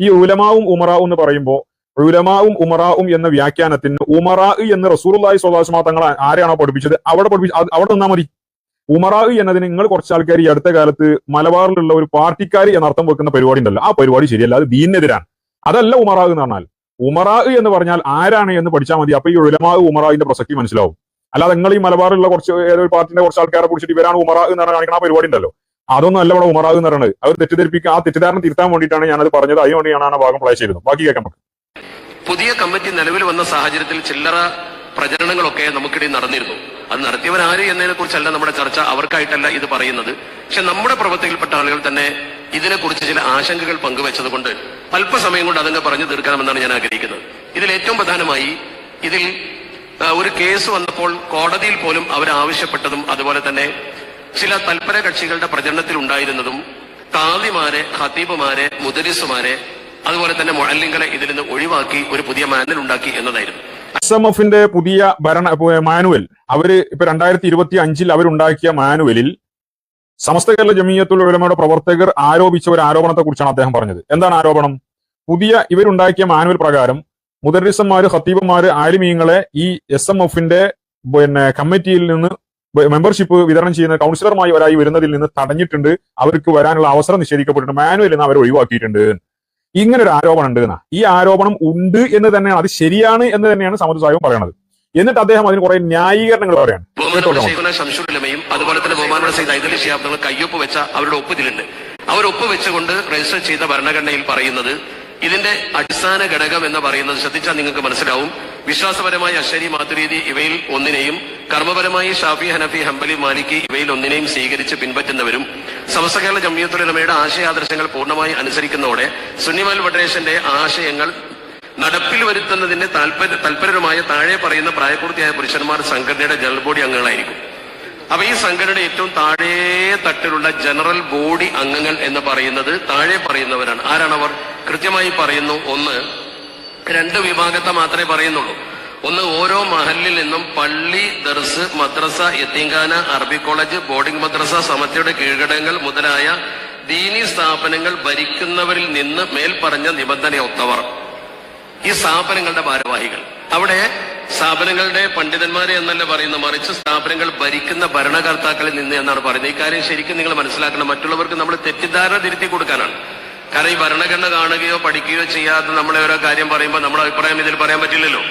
ഈ ഉലമാവും ഉമറാവും എന്ന് പറയുമ്പോൾ ഉലമാവും ഉമറാവും എന്ന വ്യാഖ്യാനത്തിന് ഉമറാ എന്ന് റസൂർലായി സ്വലാസ്മാ തങ്ങൾ ആരെയാണോ പഠിപ്പിച്ചത്? അവിടെ പഠിപ്പിച്ച അവിടെ നിന്നാ മതി. ഉമറാ എന്നതിന് നിങ്ങൾ കുറച്ച് ആൾക്കാർ ഈ അടുത്ത കാലത്ത് മലബാറിലുള്ള ഒരു പാർട്ടിക്കാർ എന്നർത്ഥം വെക്കുന്ന പരിപാടി ഉണ്ടല്ലോ. ആ പരിപാടി ശരിയല്ല അത് ദീനെതിരാണ് അതല്ല ഉമറാ എന്ന് പറഞ്ഞാൽ. ഉമറാ എന്ന് പറഞ്ഞാൽ ആരാണ് എന്ന് പഠിച്ചാൽ മതി. അപ്പൊ ഈ ഉലമാ ഉമറാവിന്റെ പ്രസക്തി മനസ്സിലാവും. അല്ലാതെ നിങ്ങൾ ഈ മലബാറിലുള്ള കുറച്ച് ഏതൊരു പാർട്ടിന്റെ കുറച്ച് ആൾക്കാരെ കുറിച്ചിട്ട് ഇവരാണ് ഉമറാ എന്ന് പറഞ്ഞാൽ കാണിക്കുന്ന പരിപാടി ഉണ്ടല്ലോ. അതൊന്നും അല്ല ഇവിടെ ഉമറാവ് എന്ന് പറയുന്നത്. അവർ തെറ്റിദ്ധരിപ്പിക്കുക ആ തെറ്റിദ്ധാരണ തിരുത്താൻ വേണ്ടിയിട്ടാണ് ഞാനത് പറഞ്ഞത്. അതിന് വേണ്ടിയാണ് ആ ഭാഗം പ്ലേ ചെയ്തത്. ബാക്കി കേൾക്കാം നമുക്ക്. പുതിയ കമ്മിറ്റി നിലവിൽ വന്ന സാഹചര്യത്തിൽ ചില്ലറ പ്രചരണങ്ങളൊക്കെ നമുക്കിടയിൽ നടന്നിരുന്നു. അത് നടത്തിയവരാര് എന്നതിനെ കുറിച്ചല്ല നമ്മുടെ ചർച്ച. അവർക്കായിട്ടല്ല ഇത് പറയുന്നത്. പക്ഷെ നമ്മുടെ പ്രവർത്തകയിൽപ്പെട്ട ആളുകൾ തന്നെ ഇതിനെക്കുറിച്ച് ചില ആശങ്കകൾ പങ്കുവച്ചത് കൊണ്ട് അല്പസമയം കൊണ്ട് അതങ്ങ് പറഞ്ഞു തീർക്കണമെന്നാണ് ഞാൻ ആഗ്രഹിക്കുന്നത്. ഇതിൽ ഏറ്റവും പ്രധാനമായി ഇതിൽ ഒരു കേസ് വന്നപ്പോൾ കോടതിയിൽ പോലും അവർ ആവശ്യപ്പെട്ടതും അതുപോലെ തന്നെ ചില തൽപര കക്ഷികളുടെ പ്രചരണത്തിൽ ഉണ്ടായിരുന്നതും കാദിമാരെ ഖത്തീബുമാരെ മുദരിസുമാരെ അതുപോലെ തന്നെ മുഴല്ലിങ്ങളെ ഇതിൽ നിന്ന് ഒഴിവാക്കി ഒരു പുതിയ മാനൽ ഉണ്ടാക്കി എന്നതായിരുന്നു. എസ് എം എഫിന്റെ പുതിയ ഭരണ മാനുവൽ. അവർ ഇപ്പൊ രണ്ടായിരത്തി ഇരുപത്തി അഞ്ചിൽ അവരുണ്ടാക്കിയ മാനുവലിൽ സമസ്ത കേരള ജമീയത്തുൽ ഉലമയുടെ പ്രവർത്തകർ ആരോപിച്ച ഒരു ആരോപണത്തെ കുറിച്ചാണ് അദ്ദേഹം പറഞ്ഞത്. എന്താണ് ആരോപണം? പുതിയ ഇവരുണ്ടാക്കിയ മാനുവൽ പ്രകാരം മുദരിസന്മാര് ഖത്തീബന്മാര് ആലിമീങ്ങളെ ഈ എസ് എം എഫിന്റെ പിന്നെ കമ്മിറ്റിയിൽ നിന്ന് മെമ്പർഷിപ്പ് വിതരണം ചെയ്യുന്ന കൗൺസിലർമായി ഒരായി വരുന്നതിൽ നിന്ന് തടഞ്ഞിട്ടുണ്ട്. അവർക്ക് വരാനുള്ള അവസരം നിഷേധിക്കപ്പെട്ടിട്ടുണ്ട്. മാനുവലിൽ നിന്ന് അവർ ഒഴിവാക്കിയിട്ടുണ്ട്. ഇങ്ങനെ ഒരു ആരോപണം ഉണ്ട് എന്നാ ഈ ആരോപണം ഉണ്ട് എന്ന് തന്നെയാണ് അത് ശരിയാണ് എന്ന് തന്നെയാണ് സമത് സാഹിബ് പറയുന്നത് എന്നിട്ട് അദ്ദേഹം അതിന് കുറെ ന്യായീകരണങ്ങൾ പറയാണ് അതുപോലെ തന്നെ ബഹുമാനപ്പെട്ട സൈദ് ഐദലി കയ്യൊപ്പ് വെച്ച അവരുടെ ഒപ്പ് ഇതിലുണ്ട് അവർ ഒപ്പ് വെച്ചുകൊണ്ട് രജിസ്റ്റർ ചെയ്ത ഭരണഘടനയിൽ പറയുന്നത് ഇതിന്റെ അടിസ്ഥാന ഘടകം എന്ന് പറയുന്നത് ശ്രദ്ധിച്ചാൽ നിങ്ങൾക്ക് മനസ്സിലാവും. വിശ്വാസപരമായി അശ്വരി മാതുരീതി ഇവയിൽ ഒന്നിനെയും കർമ്മപരമായി ഷാഫി ഹനഫി ഹംബലി മാലിക്കി ഇവയിൽ ഒന്നിനെയും സ്വീകരിച്ച് പിൻപറ്റുന്നവരും സമസ്ത കേരള ജമിയത്തുലമയുടെ ആശയാദർശങ്ങൾ പൂർണമായി അനുസരിക്കുന്നതോടെ സുന്നിമൽ ഫെഡറേഷന്റെ ആശയങ്ങൾ നടപ്പിൽ വരുത്തുന്നതിന്റെ താല്പര്യ തൽപരരുമായ താഴെ പറയുന്ന പ്രായപൂർത്തിയായ പുരുഷന്മാർ സംഘടനയുടെ ജനറൽ ബോഡി അംഗങ്ങളായിരിക്കും. അപ്പൊ ഈ സംഘടനയുടെ ഏറ്റവും താഴെ തട്ടിലുള്ള ജനറൽ ബോഡി അംഗങ്ങൾ എന്ന് പറയുന്നത് താഴെ പറയുന്നവരാണ്. ആരാണവർ? കൃത്യമായി പറയുന്നു ഒന്ന് രണ്ട് വിഭാഗത്തെ മാത്രമേ പറയുന്നുള്ളൂ. ഒന്ന് ഓരോ മഹലിൽ നിന്നും പള്ളി ദർസ് മദ്രസ യത്തീങ്കാന അറബി കോളേജ് ബോർഡിംഗ് മദ്രസ സമത്വയുടെ കീഴ്ഘടകങ്ങൾ മുതലായ ദീനി സ്ഥാപനങ്ങൾ ഭരിക്കുന്നവരിൽ നിന്ന് മേൽപ്പറഞ്ഞ നിബന്ധനയൊത്തവർ. ഈ സ്ഥാപനങ്ങളുടെ ഭാരവാഹികൾ. അവിടെ സ്ഥാപനങ്ങളുടെ പണ്ഡിതന്മാരെ എന്നല്ല പറയുന്നത് മറിച്ച് സ്ഥാപനങ്ങൾ ഭരിക്കുന്ന ഭരണകർത്താക്കളിൽ നിന്ന് എന്നാണ് പറയുന്നത്. ഈ കാര്യം ശരിക്കും നിങ്ങൾ മനസ്സിലാക്കണം. മറ്റുള്ളവർക്ക് നമ്മൾ തെറ്റിദ്ധാരണ തിരുത്തി കൊടുക്കാനാണ്. കാരണം ഈ ഭരണഘടന കാണുകയോ പഠിക്കുകയോ ചെയ്യാതെ നമ്മളെ ഓരോ കാര്യം പറയുമ്പോൾ നമ്മുടെ അഭിപ്രായം ഇതിൽ പറയാൻ പറ്റില്ലല്ലോ.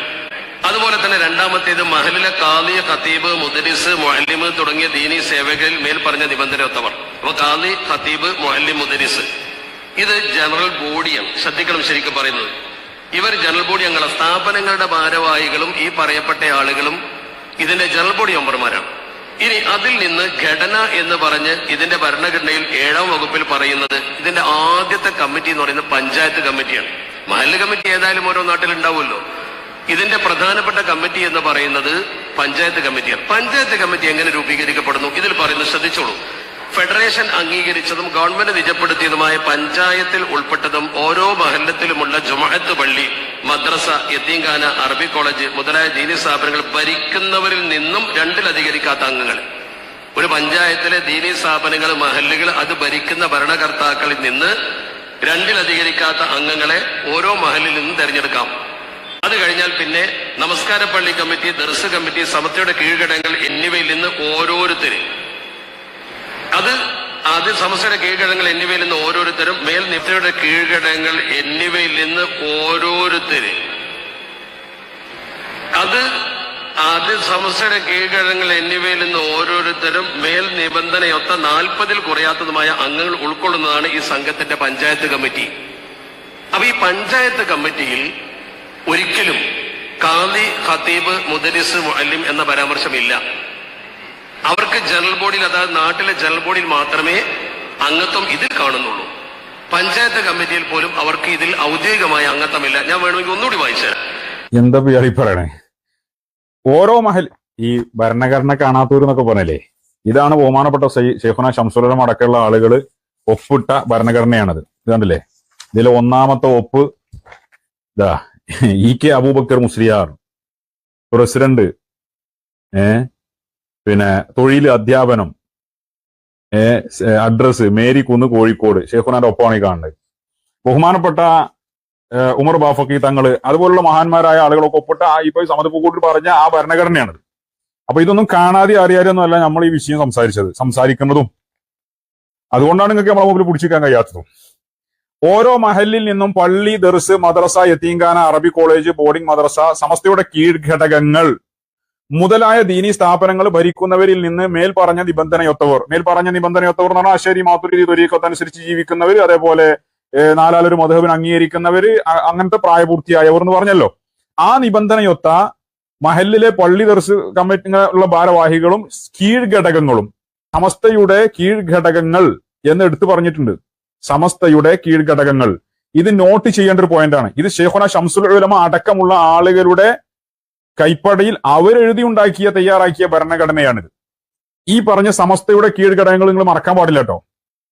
അതുപോലെ തന്നെ രണ്ടാമത്തേത് മഹലിലെ കാലി ഖത്തീബ് മുദരിസ് മൊഹല്ലിമ് തുടങ്ങിയ ദീനി സേവകരിൽ മേൽ പറഞ്ഞ നിബന്ധന ഒത്തവർ അപ്പൊ കാലി ഖത്തീബ് മുഅല്ലിം മുദരിസ്. ഇത് ജനറൽ ബോഡിയാണ് ശ്രദ്ധിക്കണം ശരിക്കും പറയുന്നത്. ഇവർ ജനറൽ ബോഡി അംഗങ്ങളെ സ്ഥാപനങ്ങളുടെ ഭാരവാഹികളും ഈ പറയപ്പെട്ട ആളുകളും ഇതിന്റെ ജനറൽ ബോഡി മെമ്പർമാരാണ്. ഇനി അതിൽ നിന്ന് ഘടന എന്ന് പറഞ്ഞ് ഇതിന്റെ ഭരണഘടനയിൽ ഏഴാം വകുപ്പിൽ പറയുന്നത് ഇതിന്റെ ആദ്യത്തെ കമ്മിറ്റി എന്ന് പറയുന്നത് പഞ്ചായത്ത് കമ്മിറ്റിയാണ്. മഹല്ല് കമ്മിറ്റി ഏതായാലും ഓരോ നാട്ടിൽ ഉണ്ടാവുമല്ലോ. ഇതിന്റെ പ്രധാനപ്പെട്ട കമ്മിറ്റി എന്ന് പറയുന്നത് പഞ്ചായത്ത് കമ്മിറ്റിയാണ്. പഞ്ചായത്ത് കമ്മിറ്റി എങ്ങനെ രൂപീകരിക്കപ്പെടുന്നു? ഇതിൽ പറയുന്നത് ശ്രദ്ധിച്ചോളൂ. ഫെഡറേഷൻ അംഗീകരിച്ചതും ഗവൺമെന്റ് നിജപ്പെടുത്തിയതുമായ പഞ്ചായത്തിൽ ഉൾപ്പെട്ടതും ഓരോ മഹല്ലത്തിലുമുള്ള ജുമഅത്ത് പള്ളി മദ്രസ യത്തീംഖാന അറബി കോളേജ് മുതലായ ദീനി സ്ഥാപനങ്ങൾ ഭരിക്കുന്നവരിൽ നിന്നും രണ്ടിലധികരിക്കാത്ത അംഗങ്ങൾ. ഒരു പഞ്ചായത്തിലെ ദീനി സ്ഥാപനങ്ങൾ മഹല്ലുകൾ അത് ഭരിക്കുന്ന ഭരണകർത്താക്കളിൽ നിന്ന് രണ്ടിലധികരിക്കാത്ത അംഗങ്ങളെ ഓരോ മഹലിൽ നിന്നും തെരഞ്ഞെടുക്കാം. അത് കഴിഞ്ഞാൽ പിന്നെ നമസ്കാര പള്ളി കമ്മിറ്റി ദർസ് കമ്മിറ്റി സമത്തയുടെ കീഴ്ഘടകങ്ങൾ എന്നിവയിൽ നിന്ന് ഓരോരുത്തര്. അത് അത് സമസ്തയുടെ കീഴ്ഘടകങ്ങൾ എന്നിവയിൽ നിന്ന് ഓരോരുത്തരും മേൽ നിഫ്റ്റിയുടെ കീഴ്ഘടകങ്ങൾ എന്നിവയിൽ നിന്ന് ഓരോരുത്തര്. അത് ആദ്യ സമസ്തയുടെ കീഴ്ഘടകങ്ങൾ എന്നിവയിൽ നിന്ന് ഓരോരുത്തരും മേൽ നിബന്ധനയൊത്ത നാൽപ്പതിൽ കുറയാത്തതുമായ അംഗങ്ങൾ ഉൾക്കൊള്ളുന്നതാണ് ഈ സംഘത്തിന്റെ പഞ്ചായത്ത് കമ്മിറ്റി. അപ്പൊ ഈ പഞ്ചായത്ത് കമ്മിറ്റിയിൽ ഒരിക്കലും കാന്തി ഖത്തീബ് മുദരിസ് മുഅല്ലിം എന്ന പരാമർശമില്ല. അവർക്ക് ജനറൽ ബോഡിയിൽ അതായത് നാട്ടിലെ ജനറൽ ബോഡിയിൽ മാത്രമേ അംഗത്വം ഇതിൽ കാണുന്നുള്ളൂ. പഞ്ചായത്ത് കമ്മിറ്റിയിൽ പോലും അവർക്ക് ഇതിൽ ഔദ്യോഗികമായ അംഗത്വമില്ല ഞാൻ വേണമെങ്കിൽ ഒന്നുകൂടി വായിച്ചു എന്താ പറയണേ? ഓരോ മഹൽ ഈ ഭരണഘടന കാണാത്തൂർ എന്നൊക്കെ പറഞ്ഞല്ലേ? ഇതാണ് ബഹുമാനപ്പെട്ട ഷെയ്ഖുന ഷംസുലം അടക്കമുള്ള ആളുകൾ ഒപ്പിട്ട ഭരണഘടനയാണത്. കണ്ടില്ലേ? ഇതിലെ ഒന്നാമത്തെ ഒപ്പ് ഇതാ E K Aboobacker Musliyar president ഏ? പിന്നെ തൊഴിൽ അധ്യാപനം. അഡ്രസ് മേരി കുന്ന് കോഴിക്കോട്. ഷെയ്ഖുനാന്റെ ഒപ്പമാണ് ഈ കാണുന്നത്. ബഹുമാനപ്പെട്ട ഉമർ ബാഫക്കി തങ്ങൾ അതുപോലുള്ള മഹാന്മാരായ ആളുകളൊക്കെ ഒപ്പിട്ട് ആ ഇപ്പൊ സമത് പറഞ്ഞ ആ ഭരണഘടനയാണ് അപ്പൊ ഇതൊന്നും കാണാതെ അറിയാതെയൊന്നുമല്ല നമ്മൾ ഈ വിഷയം സംസാരിച്ചത് സംസാരിക്കുന്നതും. അതുകൊണ്ടാണ് നിങ്ങൾക്ക് നമ്മളെ മുമ്പിൽ പിടിച്ചിരിക്കാൻ കഴിയാത്തതും. ഓരോ മഹലിൽ നിന്നും പള്ളി ദർസ് മദ്രസ യത്തീംഖാന അറബി കോളേജ് ബോർഡിംഗ് മദ്രസ സമസ്തയുടെ കീഴ്ഘടകങ്ങൾ മുതലായ ദീനി സ്ഥാപനങ്ങൾ ഭരിക്കുന്നവരിൽ നിന്ന് മേൽ പറഞ്ഞ നിബന്ധനയൊത്തവർ. മേൽ പറഞ്ഞ നിബന്ധനയൊത്തവർ എന്ന് പറഞ്ഞാൽ അശ്ശേരി മാത്തുരി തൊരീക്കത്തനുസരിച്ച് ജീവിക്കുന്നവർ അതേപോലെ നാലാലൊരു മധുബിന് അംഗീകരിക്കുന്നവര് അങ്ങനത്തെ പ്രായപൂർത്തിയായവർ എന്ന് പറഞ്ഞല്ലോ. ആ നിബന്ധനയൊത്ത മഹലിലെ പള്ളി ദർശ കമ്മിറ്റി ഉള്ള ഭാരവാഹികളും കീഴ്ഘടകങ്ങളും സമസ്തയുടെ കീഴ്ഘടകങ്ങൾ എന്ന് എടുത്തു പറഞ്ഞിട്ടുണ്ട്. സമസ്തയുടെ കീഴ്ഘടകങ്ങൾ. ഇത് നോട്ട് ചെയ്യേണ്ട ഒരു പോയിന്റാണ് ഇത് ഷെയ്ഖുന ഷംസുൽ ഉലമ അടക്കമുള്ള ആളുകളുടെ കൈപ്പടയിൽ അവരെഴുതി ഉണ്ടാക്കിയ തയ്യാറാക്കിയ ഭരണഘടനയാണിത്. ഈ പറഞ്ഞ സമസ്തയുടെ കീഴ്ഘടകങ്ങൾ നിങ്ങൾ മറക്കാൻ പാടില്ല കേട്ടോ.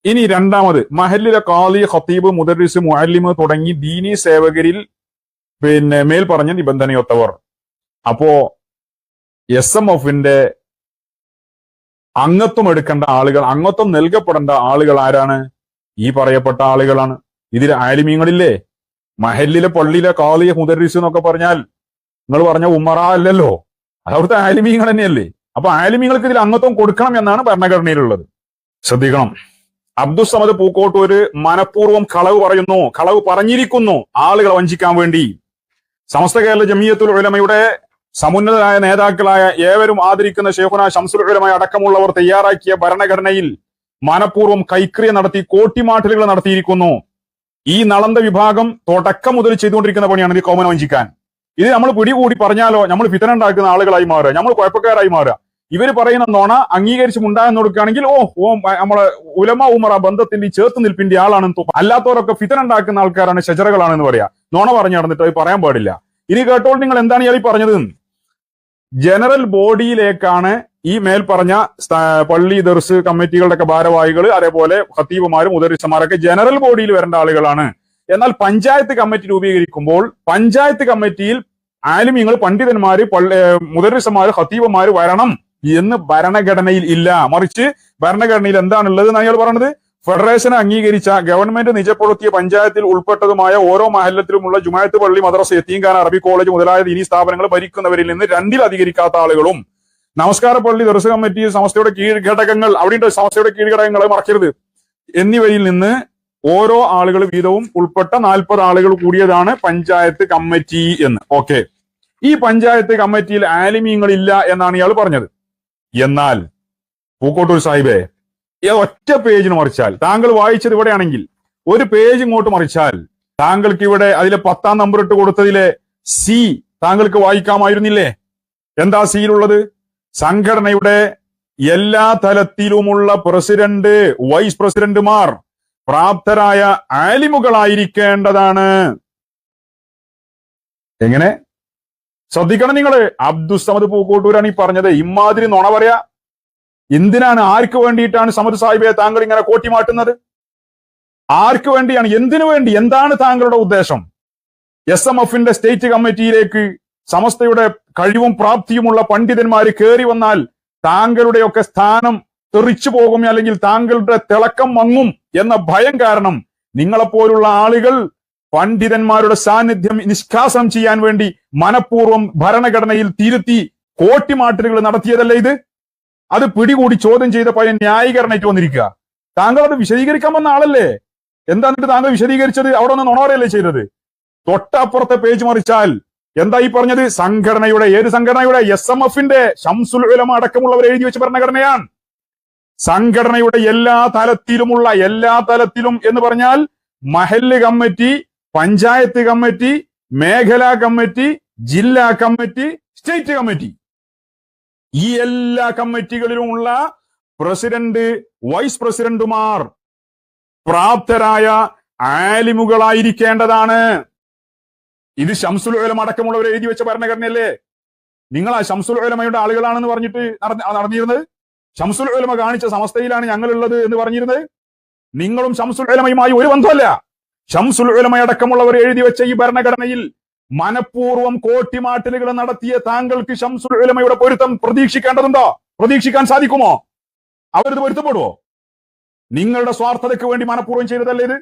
ഇനി രണ്ടാമത് മഹല്ലിലെ കാലി ഖത്തീബ് മുദറിസ് മുഅല്ലിമ് തുടങ്ങി ദീനി സേവകരിൽ പിന്നെ മേൽ പറഞ്ഞ നിബന്ധനയൊത്തവർ. അപ്പോ എസ് എം എഫിന്റെ അംഗത്വം എടുക്കേണ്ട ആളുകൾ അംഗത്വം നൽകപ്പെടേണ്ട ആളുകൾ ആരാണ്? ഈ പറയപ്പെട്ട ആളുകളാണ്. ഇതിൽ ആലിമീങ്ങളില്ലേ? മഹല്ലിലെ പള്ളിയിലെ കാലിയ മുദറിസ് എന്നൊക്കെ പറഞ്ഞാൽ നിങ്ങൾ പറഞ്ഞ ഉമ്മറ അല്ലല്ലോ. അത് അവിടുത്തെ ആലിമീങ്ങൾ തന്നെയല്ലേ. അപ്പൊ ആലിമീങ്ങൾക്ക് ഇതിൽ അംഗത്വം കൊടുക്കണം എന്നാണ് ഭരണഘടനയിലുള്ളത്. ശ്രദ്ധിക്കണം. അബ്ദുൾ സമദ് പൂക്കോട്ടൂര് മനഃപൂർവം കളവ് പറയുന്നു. കളവ് പറഞ്ഞിരിക്കുന്നു. ആളുകളെ വഞ്ചിക്കാൻ വേണ്ടി. സമസ്ത കേരള ജമിയത്തുൽ ഉലമയുടെ സമുന്നതരായ നേതാക്കളായ ഏവരും ആദരിക്കുന്ന ഷെയ്ഖുന ഷംസുൽ ഉലമ അടക്കമുള്ളവർ തയ്യാറാക്കിയ ഭരണഘടനയിൽ മനഃപൂർവം കൈക്രിയ നടത്തി കോട്ടിമാട്ടലുകൾ നടത്തിയിരിക്കുന്നു. ഈ നളന്ത വിഭാഗം തുടക്കം മുതൽ ചെയ്തുകൊണ്ടിരിക്കുന്ന പണിയാണ് ഈ കോമന വഞ്ചിക്കാൻ. ഇത് നമ്മൾ പിടികൂടി പറഞ്ഞാലോ നമ്മൾ ഫിതന ഉണ്ടാക്കുന്ന ആളുകളായി മാറുക നമ്മൾ കുഴപ്പക്കാരായി മാറുക. ഇവർ പറയുന്ന നോണ അംഗീകരിച്ച് മുണ്ടായെന്ന് കൊടുക്കുകയാണെങ്കിൽ ഓ ഓ നമ്മളെ ഉലമ ഉമറ ബന്ധത്തിന്റെ ചേർത്ത് നിൽപ്പിന്റെ ആളാണെന്ന് തോന്നും. അല്ലാത്തവരൊക്കെ ഫിതന ഉണ്ടാക്കുന്ന ആൾക്കാരാണ് ഷജറകളാണെന്ന് പറയാ. നോണ പറഞ്ഞു നടന്നിട്ട് അത് പറയാൻ പാടില്ല. ഇനി കേട്ടോൾ നിങ്ങൾ എന്താണ് ഇയാൾ പറഞ്ഞത്? ജനറൽ ബോഡിയിലേക്കാണ് ഈ മേൽ പറഞ്ഞ പള്ളി ദർസ് കമ്മിറ്റികളുടെ ഒക്കെ ഭാരവാഹികൾ അതേപോലെ ഖത്തീബുമാരും ഉദരിസമാരൊക്കെ ജനറൽ ബോഡിയിൽ വരേണ്ട ആളുകളാണ്. എന്നാൽ പഞ്ചായത്ത് കമ്മിറ്റി രൂപീകരിക്കുമ്പോൾ പഞ്ചായത്ത് കമ്മിറ്റിയിൽ ആലിമ്യങ്ങൾ പണ്ഡിതന്മാര് മുദരിസമാര് ഖത്തീബുമാര് വരണം എന്ന് ഭരണഘടനയിൽ ഇല്ല. മറിച്ച് ഭരണഘടനയിൽ എന്താണുള്ളത് എന്നാണ് അയാൾ പറഞ്ഞത്? ഫെഡറേഷനെ അംഗീകരിച്ച ഗവൺമെന്റ് നിജപ്പെടുത്തിയ പഞ്ചായത്തിൽ ഉൾപ്പെട്ടതുമായ ഓരോ മഹല്ലത്തിലുമുള്ള ജുമായത്ത് പള്ളി മദ്രസ യത്തീംഖാന അറബി കോളേജ് മുതലായ ദീനി സ്ഥാപനങ്ങൾ ഭരിക്കുന്നവരിൽ നിന്ന് രണ്ടിൽ അധികരിക്കാത്ത ആളുകളും. നമസ്കാര പള്ളി ദർശ കമ്മിറ്റി സമസ്തയുടെ കീഴ്ഘടകങ്ങൾ അവിടെയുണ്ട് സമസ്തയുടെ കീഴ്ഘടകങ്ങളെ മറക്കരുത്. എന്നിവയിൽ നിന്ന് ഓരോ ആളുകൾ വീതവും ഉൾപ്പെട്ട നാൽപ്പത് ആളുകൾ കൂടിയതാണ് പഞ്ചായത്ത് കമ്മിറ്റി എന്ന്. ഓക്കെ ഈ പഞ്ചായത്ത് കമ്മിറ്റിയിൽ ആലിമീങ്ങളില്ല എന്നാണ് ഇയാൾ പറഞ്ഞത്. എന്നാൽ പൂക്കോട്ടൂർ സാഹിബേ ഒറ്റ പേജിന് മറിച്ചാൽ താങ്കൾ വായിച്ചത് ഇവിടെയാണെങ്കിൽ ഒരു പേജ് ഇങ്ങോട്ട് മറിച്ചാൽ താങ്കൾക്ക് ഇവിടെ അതിലെ പത്താം നമ്പർ ഇട്ട് കൊടുത്തതിലെ സി താങ്കൾക്ക് വായിക്കാമായിരുന്നില്ലേ? എന്താ സിയിലുള്ളത് സംഘടനയുടെ എല്ലാ തലത്തിലുമുള്ള പ്രസിഡന്റ് വൈസ് പ്രസിഡന്റുമാർ പ്രാപ്തരായ ആലിമുകളായിരിക്കേണ്ടതാണ്. എങ്ങനെ? ശ്രദ്ധിക്കണം നിങ്ങൾ. അബ്ദുസമദ് പൂക്കോട്ടൂരാണ് ഈ പറഞ്ഞത്. ഇമാതിരി നുണ പറയാ. എന്തിനാണ്? ആർക്ക് വേണ്ടിയിട്ടാണ് സമദ് സാഹിബെ താങ്കൾ ഇങ്ങനെ കോട്ടിമാട്ടുന്നത് ആർക്ക് വേണ്ടിയാണ്? എന്തിനു വേണ്ടി? എന്താണ് താങ്കളുടെ ഉദ്ദേശം? എസ് എം എഫിന്റെ സ്റ്റേറ്റ് കമ്മിറ്റിയിലേക്ക് സമസ്തയുടെ കഴിവും പ്രാപ്തിയുമുള്ള പണ്ഡിതന്മാര് കയറി വന്നാൽ താങ്കളുടെയൊക്കെ സ്ഥാനം തെറിച്ചു പോകും അല്ലെങ്കിൽ താങ്കളുടെ തിളക്കം മങ്ങും എന്ന ഭയം കാരണം നിങ്ങളെപ്പോലുള്ള ആളുകൾ പണ്ഡിതന്മാരുടെ സാന്നിധ്യം നിഷ്കാസനം ചെയ്യാൻ വേണ്ടി മനഃപൂർവം ഭരണഘടനയിൽ തിരുത്തി കോട്ടിമാറ്റലുകൾ നടത്തിയതല്ലേ ഇത്? അത് പിടികൂടി ചോദ്യം ചെയ്ത പയ്യൻ ന്യായീകരണയ്ക്ക് വന്നിരിക്കുക. താങ്കൾ അത് വിശദീകരിക്കാൻ വന്ന ആളല്ലേ? എന്താ എന്നിട്ട് താങ്കൾ വിശദീകരിച്ചത്? അവിടെ ഒന്ന് നൊണോറയല്ലേ ചെയ്തത്? തൊട്ടപ്പുറത്തെ പേജ് മറിച്ചാൽ എന്താ ഈ പറഞ്ഞത്? സംഘടനയുടെ ഏത് സംഘടനയുടെ? എസ് എം എഫിന്റെ ഷംസുൽ ഉലമ അടക്കമുള്ളവർ എഴുതി വെച്ച ഭരണഘടനയാണ്. സംഘടനയുടെ എല്ലാ തലത്തിലുമുള്ള എല്ലാ തലത്തിലും എന്ന് പറഞ്ഞാൽ മഹല്ല് കമ്മിറ്റി പഞ്ചായത്ത് കമ്മിറ്റി മേഖലാ കമ്മിറ്റി ജില്ലാ കമ്മിറ്റി സ്റ്റേറ്റ് കമ്മിറ്റി. ഈ എല്ലാ കമ്മിറ്റികളിലുമുള്ള പ്രസിഡന്റ് വൈസ് പ്രസിഡന്റുമാർ പ്രാപ്തരായ ആലിമുകളായിരിക്കേണ്ടതാണ്. ഇത് ശംസുൽ ഉലമ അടക്കമുള്ളവർ എഴുതി വെച്ച ഭരണഘടനയല്ലേ? നിങ്ങൾ ആ ശംസുൽ ഉലമയുടെ ആളുകളാണെന്ന് പറഞ്ഞിട്ട് നടന്നിരുന്നത്? ഷംസുൽ ഉലമ കാണിച്ച സമസ്തയിലാണ് ഞങ്ങളുള്ളത് എന്ന് പറഞ്ഞിരുന്നത്. നിങ്ങളും ഷംസുൽ ഉലമയുമായി ഒരു ബന്ധമല്ല ഷംസുൽ ഉലമ അടക്കമുള്ളവർ എഴുതി വെച്ച ഈ ഭരണഘടനയിൽ മനഃപൂർവം കോട്ടിമാട്ടലുകൾ നടത്തിയ താങ്കൾക്ക് ഷംസുൽ ഉലമയുടെ പൊരുത്തം പ്രതീക്ഷിക്കേണ്ടതുണ്ടോ? പ്രതീക്ഷിക്കാൻ സാധിക്കുമോ? അവരിത് പൊരുത്തപ്പെടുവോ? നിങ്ങളുടെ സ്വാർത്ഥതയ്ക്ക് വേണ്ടി മനഃപൂർവം ചെയ്തതല്ലേ ഇത്?